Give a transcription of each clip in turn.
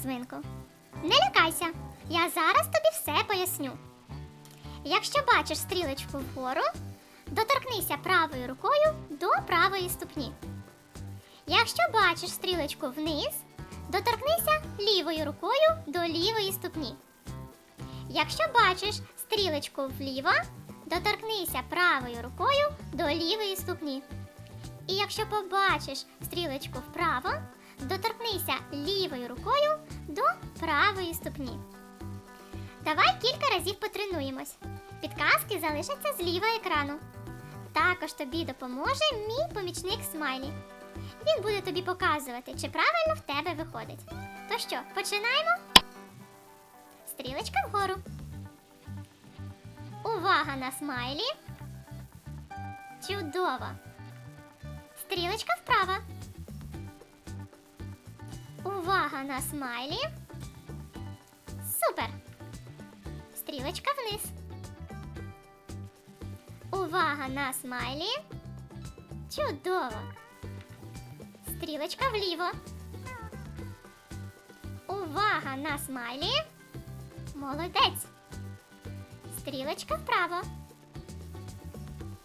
розминку. Не лякайся, я зараз тобі все поясню. Якщо бачиш стрілочку вгору, доторкнися правою рукою до правої ступні. Якщо бачиш стрілочку вниз, доторкнися лівою рукою до лівої ступні. Якщо бачиш стрілочку вліво, доторкнися правою рукою до лівої ступні. І якщо побачиш стрілочку вправо, доторкнися лівою рукою до правої ступні. Давай кілька разів потренуємось. Підказки залишаться зліва екрану. Також тобі допоможе мій помічник Смайлі. Він буде тобі показувати, чи правильно в тебе виходить. То що, починаємо? Стрілочка вгору. Увага на смайлі. Чудово. Стрілочка вправо. Увага на смайлі. Супер. Стрілочка вниз. Увага на смайлі. Чудово. Стрілочка вліво. Увага на смайлі. Молодець. Стрілочка вправо.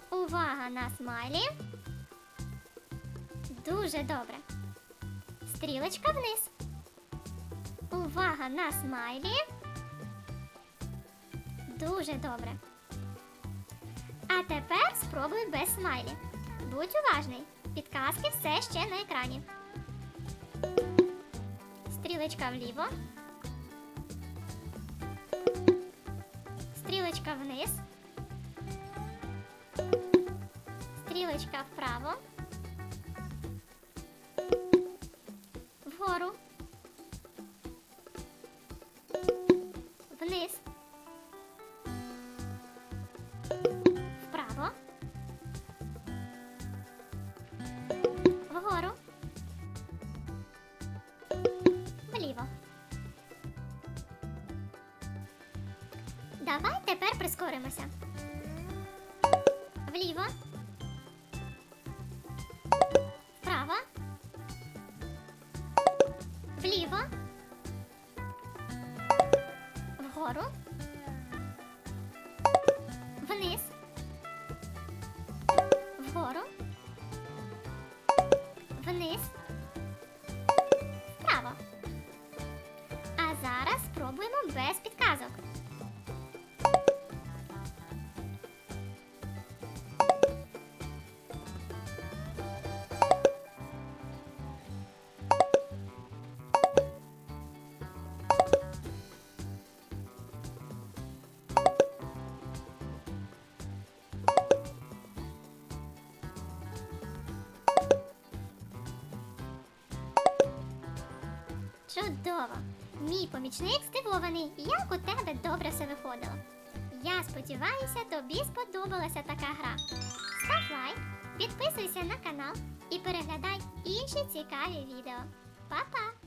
Увага на смайлі. Дуже добре. Стрілочка вниз. Увага на смайлі. Дуже добре. А тепер спробуй без смайлі. Будь уважний. Підказки все ще на екрані. Стрілочка вліво. Стрілочка вниз. Стрілочка вправо. Вниз. Вправо. Вгору. Вліво. Давай тепер прискоримося. Вліво. Вправо. Вліво. Вгору. Вниз. Вгору. Вниз. Вправо. А зараз спробуємо без підказок. Чудово! Мій помічник здивований, як у тебе добре все виходило. Я сподіваюся, тобі сподобалася така гра. Став лайк, підписуйся на канал і переглядай інші цікаві відео. Па-па!